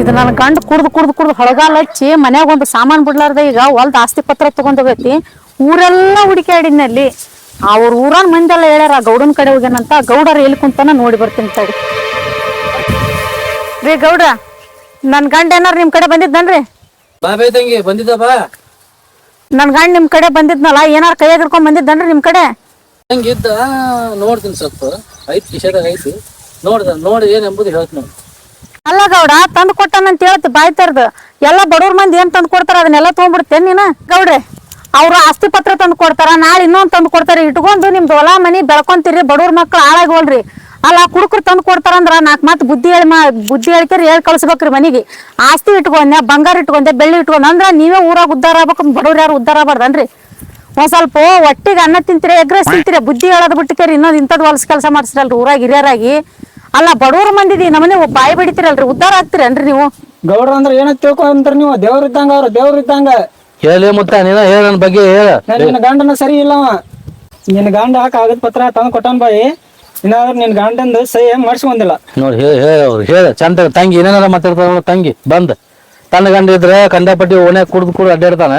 ಇದು ನನ್ನ ಗಂಡ ಕುಡ್ದು ಕುಡ್ದು ಕುಡ್ದು ಹೊಳಗಾಲ ಹಚ್ಚಿ ಮನ್ಯಾಗ ಒಂದು ಸಾಮಾನು ಬಿಡ್ಲಾರ್ದ ಈಗ ಹೊಲ್ದ ಆಸ್ತಿ ಪತ್ರ ತಗೊಂಡೋಗೈತಿ. ಊರೆಲ್ಲ ಹುಡುಕಾಡಿನಲ್ಲಿ ಅವ್ರ ಊರನ್ ಮಂದೆಲ್ಲ ಹೇಳ್ಯಾರ ಗೌಡನ ಕಡೆ ಹೋಗ್ಯಾನಂತ ಗೌಡರ ಎಲ್ಲಿ ಕುಂತಾನ ನೋಡಿ ಬರ್ತೀನಿ ತಡಿ. ರೀ ಗೌಡ್ರ ನನ್ ಗಂಡ ಏನಾರ ನಿಮ್ ಕಡೆ ಬಂದಿದ್ದನ್ರಿ? ತಂಗಿ ಬಾ. ನನ್ ಗಂಡ ನಿಮ್ ಕಡೆ ಬಂದಿದ್ನಲ್ಲ ಏನಾರ ಕೈ ಹಿಡ್ಕೊಂಡ್ ಬಂದಿದ್ದನ್ರಿ ನಿಮ್ ಕಡೆ? ಹಂಗಿದ್ದ ನೋಡ್ತೀನಿ ಸ್ವಲ್ಪ. ಐತಿ ಕಿಶದಾಗ ಐತಿ. ನೋಡ್ದ ನೋಡಿ ಏನೆಂಬುದು ಎಂಬುದು ಹೇಳ್ತೀನಿ ಅಲ್ಲ ಗೌಡ ತಂದ್ ಕೊಟ್ಟಾನಂತ ಹೇಳ್ತಿ ಬಾಯ್ ತರ್ದು. ಎಲ್ಲ ಬಡವ್ರ ಮಂದಿ ಏನ್ ತಂದು ಕೊಡ್ತಾರ ಅದನ್ನೆಲ್ಲ ತಗೊಂಡ್ಬಿಡ್ತೇನ್ ನೀನ? ಗೌಡ್ರೆ, ಅವ್ರು ಆಸ್ತಿ ಪತ್ರ ತಂದು ಕೊಡ್ತಾರ, ನಾಳೆ ಇನ್ನೊಂದ್ ತಂದ್ ಕೊಡ್ತಾರ. ಇಟ್ಕೊಂಡು ನಿಮ್ದು ಹೊಲ ಮನಿ ಬೆಳ್ಕೊಂತೀರಿ, ಬಡವ್ರ ಮಕ್ಳು ಹಾಳಾಗೋಲ್ರಿ. ಅಲ್ಲ ಕುಡುಕರು ತಂದು ಕೊಡ್ತಾರ ಅಂದ್ರ ನಾಕ್ ಮಾತ್ ಬುದ್ಧಿ ಹೇಳಿ ಮಾ ಬುದ್ಧಿ ಹೇಳಿ ಹೇಳ್ ಕಳ್ಸ್ಬೇಕ್ರಿ ಮನಿಗೆ. ಆಸ್ತಿ ಇಟ್ಕೊಂಡೆ ಬಂಗಾರ ಇಟ್ಕೊಂಡೆ ಬೆಳ್ಳಿ ಇಟ್ಕೊಂಡೆ ಅಂದ್ರ ನೀವೇ ಊರಾಗ ಉದ್ದಾರ ಆಗ್ಬೇಕು, ಬಡವ್ರು ಯಾರು ಉದ್ದಾರ ಆಗ್ಬಾರ್ದನ್ರಿ. ಒಂದ್ ಸ್ವಲ್ಪ ಒಟ್ಟಿಗೆ ಅನ್ನ ತಿಂತೀರಿ, ಎಗ್ರೆಸ್ ತಿಂತೀರಿ, ಬುದ್ಧಿ ಹೇಳೋದ್ ಬಿಟ್ಟಿಕೇರಿ ಇನ್ನೊಂದ್ ಇಂಥದ್ ಹೊಲ್ಸ್ ಕೆಲಸ ಮಾಡ್ಸಿರಲ್ರಿ ಊರಾಗ ಹಿರಿಯರಾಗಿ. ಅಲ್ಲ ಬಡವ್ರ ಮಂದಿದಿ ನಮ್ಮನೆ ಬಾಯಿ ಬಡಿತೀರಲ್ರಿ ಉದ್ದಾರ ಆಗ್ತೀರನ್ರಿ ನೀವು? ಗೌಡ್ರ ಅಂದ್ರ ಏನಂತ ತಿಳ್ಕೊಂತಾರ ನೀವು? ದೇವ್ರ ಇದ್ದಂಗ ಅವ್ರ ದೇವ್ರ ಇದ್ದಂಗ. ಹೇಳಿ ಮುತ್ತ ನೀನ ಹೇಳ ನನ್ನ ಬಗ್ಗೆ ಹೇಳ. ನಿನ್ನ ಗಂಡನ ಸರಿ ಇಲ್ಲವ ನಿನ್ನ ಗಂಡ ಹಾಕ ಕಾಗದ ಪತ್ರ ತಂದ್ ಕೊಟ್ಟಾನ ಬಾಯಿ. ಇನ್ನಾದ್ರೂ ನಿನ್ ಗಂಡಂದು ಸಹಿ ಮಾಡಿಸ್ಕೊಂಡಿಲ್ಲ ನೋಡಿ ಹೇಳ ಹೇಳ ಹೇಳ. ಚಂದ ತಂಗಿ ಏನೇನಾರ ಮಾತಾಡ್ತಾರ ತಂಗಿ ಬಂದ್. ತನ್ನ ಗಂಡ ಇದ್ರೆ ಕಂಡಪಟ್ಟಿ ಓಣೆ ಕುಡ್ದು ಕುಡ್ದು ಅಡ್ಡಾಡ್ತಾನ.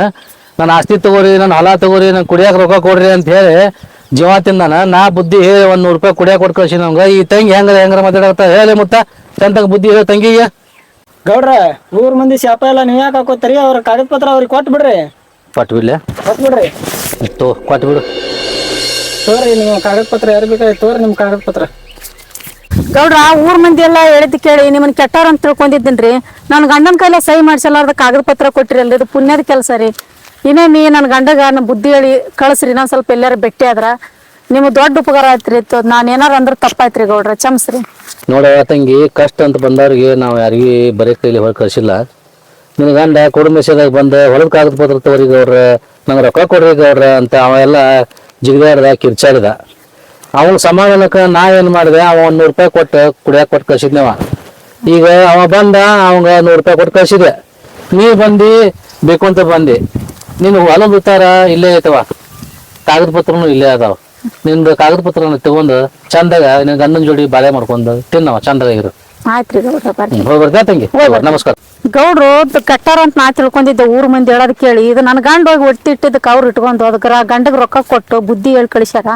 ನನ್ನ ಆಸ್ತಿ ತಗೋರಿ ನನ್ನ ಹೊಲ ತಗೋರಿ ನನ್ ಕುಡಿಯಾಕ ರೊಕ್ಕ ಕೊಡ್ರಿ ಅಂತ ಹೇಳಿ ಜೀವ ತಿಂದಾನ ನಾ ಬುದ್ಧಿ ಹೇಳಿ ಒಂದ್ ನೂರು ರೂಪಾಯಿ ಕುಡಿಯಾಕ ಕೊಟ್ಟು ಕಳ್ಸಿ ನಮ್ಗ. ಈ ತಂಗಿ ಹೆಂಗ ಹೆಂಗಾರ ಮಾತಾಡತ್ತ ಹೇಳಿ ಮುತ್ತ. ಚಂದಾಗ ಬುದ್ಧಿ ಹೇಳಿ ತಂಗಿಗೆ. ಗೌಡ್ರ ಊರ್ ಮಂದಿ ಶಾಪ ಎಲ್ಲ ನೀವ್ ಯಾಕೆ ಹಾಕೋತಾರಿ? ಅವ್ರ ಕಾಗದ ಪತ್ರ ಅವ್ರಿಗೆ ಕೊಟ್ಟು ಬಿಡ್ರಿ. ಕೊಟ್ಟು ಬಿಡ್ಲೆ? ಕೊಟ್ಟು ಬಿಡ್ರಿ. ತೋ ಕೊಟ್ಟು ಬಿಡು. ತೋರಿ ನಿಮ್ಮ ಕಾಗದ ಪತ್ರ ಯಾರು ಬೇಕಾಗಿ ತೋರಿ ನಿಮ್ ಕಾಗದ ಪತ್ರ. ಗೌಡ್ರ ಊರ್ ಮಂದಿ ಎಲ್ಲ ಹೇಳಿದ್ ಕೇಳಿ ನಿಮ್ಮನ್ ಕೆಟ್ಟಾರ ಅಂತ ತಿಳ್ಕೊಂಡಿದ್ದೀನಿ ರೀ ನಾನು ಗಂಡನ ಕೈಲ ಸಹಿ ಮಾಡ್ಸಲಾರ್ದ ಕಾಗದ ಪತ್ರ ಕೊಟ್ಟಿರಲ್ರಿ ಇದು ಪುಣ್ಯದ ಕೆಲಸ ರೀ. ಇನ್ನೇಮಿ ನನ್ನ ಗಂಡಗ ಬುದ್ಧಿ ಹೇಳಿ ಕಳಿಸ್ರಿ ನಾನು ಸ್ವಲ್ಪ ಎಲ್ಲಾರು ಭೇಟಿ ಆದ್ರ. ನಿಮ್ಗೆ ದೊಡ್ಡ ಉಪಕಾರ ಆಯ್ತ್ರಿ ನಾನು ಏನಾರ ಅಂದ್ರೆ ತಪ್ಪಾಯ್ತ್ರಿ ಗೌಡ್ರ ಚಮ್ಸ್ರಿ ನೋಡ ತಂಗಿ, ಕಷ್ಟ ಅಂತ ಬಂದವ್ರಿಗೆ ನಾವು ಯಾರಿಗೂ ಬರೀ ಕೈಲಿ ಹೊರ ಕಳ್ಸಿಲ್ಲ. ನಿನ್ನ ಗಂಡ ಕುಟುಂಬದಾಗ ಬಂದ ಹೊಲದ ಕಾಗದ ಪತ್ರ ತಗೋರಿ ಗೌಡ್ರ, ನಂಗೆ ರೊಕ್ಕ ಕೊಡ್ರಿ ಗೌಡ್ರ ಅಂತ ಅವೆಲ್ಲ ಜಿಗಿದಾಡ್ದ, ಕಿರ್ಚಾಡಿದ. ಅವನ ಸಮಾಧಾನಕ್ಕೆ ನಾ ಏನ್ ಮಾಡಿದೆ, ಅವ ಒಂದ್ ನೂರು ರೂಪಾಯಿ ಕೊಟ್ಟು, ಕುಡಿಯಾಕ ಕೊಟ್ಟು ಕಳ್ಸಿದ್ನವ ಈಗ ಅವ ಬಂದ, ಅವಂಗ ನೂರು ರೂಪಾಯಿ ಕೊಟ್ಟು ಕಳ್ಸಿದೆ ನೀ ಬಂದಿ ಬೇಕು ಅಂತ ಬಂದಿ. ನಿನ್ ಹೊಲದ ಉತ್ತಾರ ಇಲ್ಲೇ ಐತವ ಕಾಗದ ಪತ್ರನು ಇಲ್ಲೇ ಅದಾವ. ನಿಂದು ಕಾಗದ ಪತ್ರನ ತಗೊಂಡು ಚಂದಾಗ ನಿನ್ ಗಂಡನ ಜೋಡಿ ಬಾಳೆ ಮಾಡ್ಕೊಂಡು ತಿನ್ನವ ಚಂದಾಗ ಇರು. ಆಯ್ತ್ರಿ ಗೌಡ್ರ ಬರ್ರಿ. ಹೋಗಿ ಬರ್ತಾ ತಂಗಿ. ನಮಸ್ಕಾರ. ಗೌಡ್ರು ಕಟ್ಟಾರ ಅಂತ ನಾ ತಿಳ್ಕೊಂಡಿದ್ದೆ ಊರ್ ಮಂದಿ ಹೇಳೋದ್ ಕೇಳಿ. ಇದು ನನ್ನ ಗಂಡ ಹೋಗಿ ಒಟ್ಟಿ ಇಟ್ಟಿದ್ದಕ್ಕೆ ಅವ್ರು ಇಟ್ಕೊಂಡು ಅದಕ್ಕೆ ಗಂಡಗ್ ರೊಕ್ಕ ಕೊಟ್ಟು ಬುದ್ಧಿ ಹೇಳಿ ಕಳಿಸ್ಯಾರ.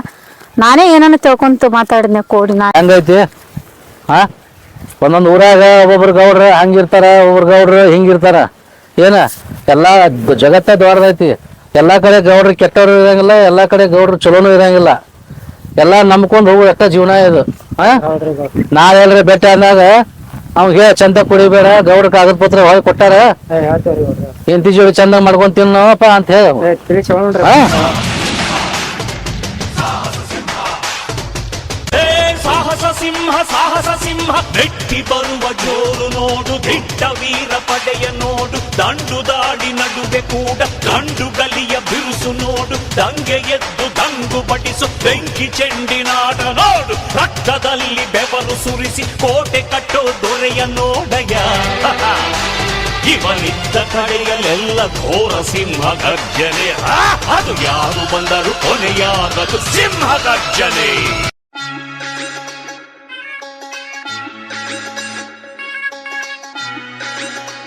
ನಾನೇ ಏನನ್ನ ತಿಳ್ಕೊಂತ ಮಾತಾಡಿದ್ನೆ ಕೋಡಿ ನಾ. ಹೆಂಗೈತಿ? ಹಾ ಒಂದೊಂದು ಊರಾಗ ಒಬ್ಬೊಬ್ರು ಗೌಡ್ರ ಹಂಗಿರ್ತಾರ ಒಬ್ಬರು ಗೌಡ್ರ ಹಿಂಗಿರ್ತಾರ. ಏನ? ಎಲ್ಲಾ ಜಗತ್ತ ದೊಡ್ಡದೈತಿ. ಎಲ್ಲಾ ಕಡೆ ಗೌಡ್ರು ಕೆಟ್ಟವ್ರು ಇರಂಗಿಲ್ಲ ಎಲ್ಲಾ ಕಡೆ ಗೌಡ್ರು ಚಲೋನು ಇರಂಗಿಲ್ಲ. ಎಲ್ಲಾ ನಂಬ್ಕೊಂಡು ಹೋಗು ಎಷ್ಟ ಜೀವನ ಇದು ಹಾ ಗೌಡ್ರ. ನಾಳೆ ಎಲ್ರಿ ಭೇಟಿ ಅಂದಾಗ ಅವ್ಗೆ ಹೇಳ ಚಂದ ಕುಡಿಬೇಡ ಗೌಡ್ರ ಕಾಗದ ಪತ್ರ ಹೋಗಿ ಕೊಟ್ಟಾರ? ಎಂತಿ ಜೋಡಿ ಚಂದ ಮಾಡ್ಕೊಂಡ್ ನಾವಪ್ಪ ಅಂತ ಹೇಳ ಸಿಂಹ, ಸಾಹಸ ಸಿಂಹ. ಮೆಟ್ಟಿ ಬರುವ ಜೋರು ನೋಡು, ದಿಟ್ಟ ವೀರ ಪಡೆಯ ನೋಡು. ದಂಡು ದಾಡಿ ನಡುವೆ ಕೂಡ ಗಂಡು ಗಲಿಯ ಬಿರುಸು ನೋಡು. ದಂಗೆ ಎದ್ದು ದಂಗು ಬಡಿಸು ಬೆಂಕಿ ಚೆಂಡಿನಾಡ ನೋಡು ರಕ್ತದಲ್ಲಿ ಬೆವರು ಸುರಿಸಿ, ಕೋಟೆ ಕಟ್ಟೋ ದೊರೆಯ ನೋಡಯ ಇವನಿದ್ದ ಕಡೆಯಲ್ಲೆಲ್ಲ ಘೋರ ಸಿಂಹ ಗರ್ಜನೆ. ಅದು ಯಾರು ಬಂದರು ಕೊನೆಯಾಗದು ಸಿಂಹ ಗರ್ಜನೆ. Thank you.